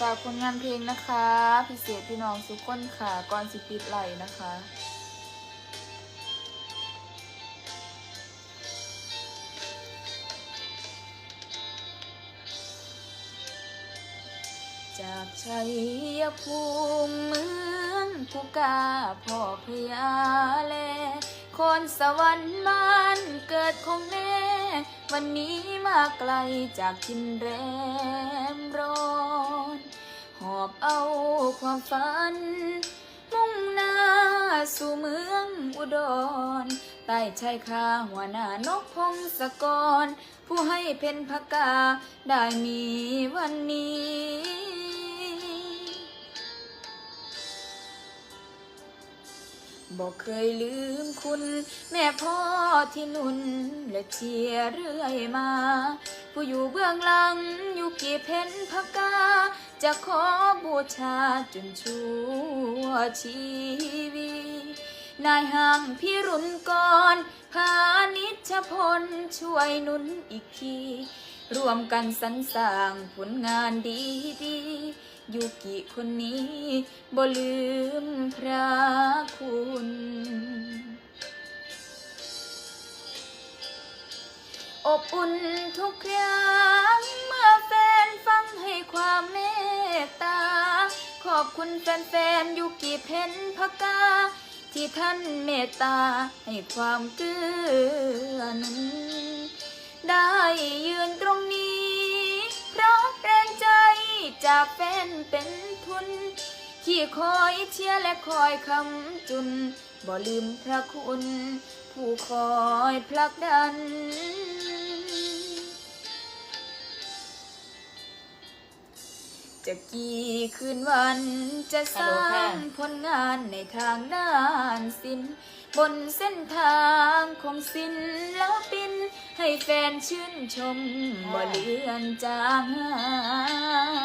ฝากผลงานเพลงนะคะ พิเศษพี่น้องทุกคนค่ะก่อนสิปิดไหลนะคะ จากชัยภูมิเมืองผู้กาพ่อพญาแลคนสวรรค์บ้านเกิดของแม่ วันนี้มาไกลจากทินแรมร้อ อบเอาความฝัน มุ่งหน้าสู่เมืองอุดร ใต้ชายคาหัวหน้านกพงศกร ผู้ให้เพนพกาได้มีวันนี้บอกเคยลืมคุณ แม่พ่อที่นุนและเชียเรื่อยมา ผู้อยู่เบื้องหลังอยู่กี่เพนพกา จะขอบูชาจนชั่วชีวิตนายห่างพี่รุนก่อนพานิชพลช่วยนุนอีกทีร่วมกันสรรสร้างผลงานดีดีๆยูกิคนนี้บ่ลืมพระคุณ อบอุ่นทุกค คุณแฟนๆยูกิเพนพกา ที่ท่านเมตตาให้ความเกื้อหนุนได้ยืนตรงนี้ เพราะแรงใจจากแฟนเป็นทุน ที่คอยเชียร์และคอยคำจุน บ่ลืมพระคุณ ผู้คอยผลักดัน จะกี่คืนวันจะสร้างผลงานในทางด้านศิลป์บนเส้นทางของศิลปิน ให้แฟนชื่นชมบ่เลือนจางหา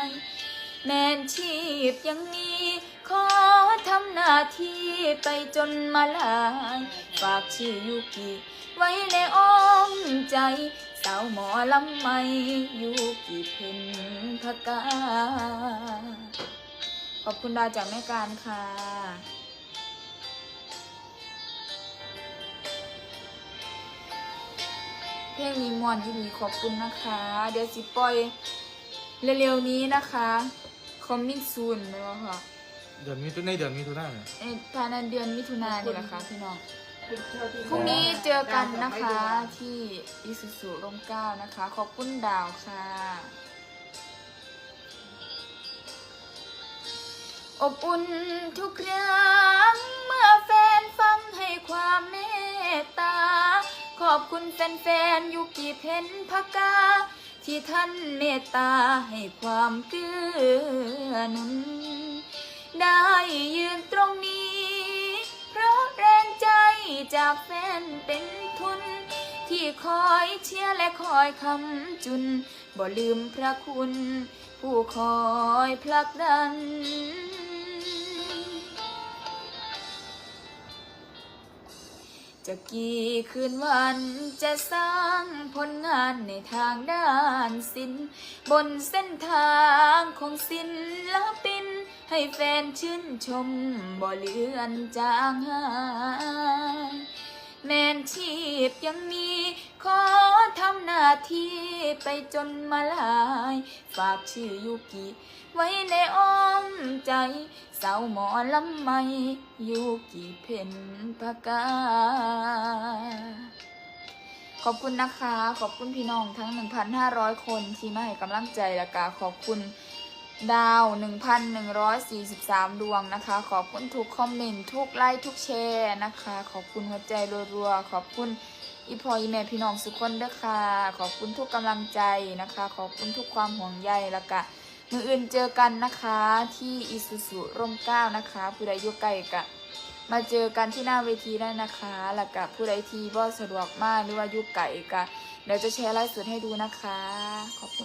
ยแมนชีพยังมีขอทำหน้าที่ไปจนมาลาย ฝากชื่อยุกิไว้ในอ้อมใจ สาวหมอลำไม่ยุกิเพ็ญพกา ขอบคุณดาวจากแม่การค่ะ เพลงนี้มวนที่ดีขอบคุณนะคะ เดี๋ยวสิปล่อยเร็วๆนี้นะคะ coming soon ไหมวะค่ะ เดือนมิถุในเดือนมิถุนายนเอ่อภายในเดือนมิถุนายนนี่แหละค่ะพี่น้อง พรุ่งนี้เจอกันนะคะที่อิสุสุร่มเก้านะคะ ขอบคุณดาวค่ะ อบอุ่นทุกครั้งเมื่อแฟนฟังให้ความเมตตา ขอบคุณแฟนๆอยู่กิเพนพกา ที่ท่านเมตตาให้ความเกื้อหนุนได้ยืนตรงนี้ จากแฟนเป็นทุน ที่คอยเชียร์และคอยคำจุน บ่ลืมพระคุณ ผู้คอยผลักดัน จะกี่คืนวันจะสร้างผลงานในทางด้านศิลป์บนเส้นทางของศิลปิน ให้แฟนชื่นชมบ่เลือนจางหายแมนชีพยังมี ขอทำหน้าที่ไปจนมาลาย ฝากชื่อยุกิไว้ในอ้อมใจ สาวหมอลำไม่ยุกิเพนพกาขอบคุณนะคะ ขอบคุณพี่น้องทั้ง 1,500 คนที่มาให้กำลังใจและกาขอบคุณดาว 1,143 ดวงนะคะ ขอบคุณทุกคอมเมนต์ ทุกไลค์ ทุกแชร์นะคะ ขอบคุณหัวใจรัวๆ ขอบคุณ อีพออีแม่พี่น้องสุกคนเด้อค่ะ ขอบคุณทุกกำลังใจนะคะ ขอบคุณทุกความห่วงใยและกะมืออื่นเจอกันนะคะ ที่อิสุสุร่มเก้านะคะผู้ใดอยู่ไกลกะมาเจอกันที่หน้าเวทีได้นะคะ แล้วกับผู้ใดที่บ่สะดวกมากหรือว่าอยุไก่กะเดี๋ยวจะแชร์ไลฟ์สดให้ดูนะคะ ขอบคุณ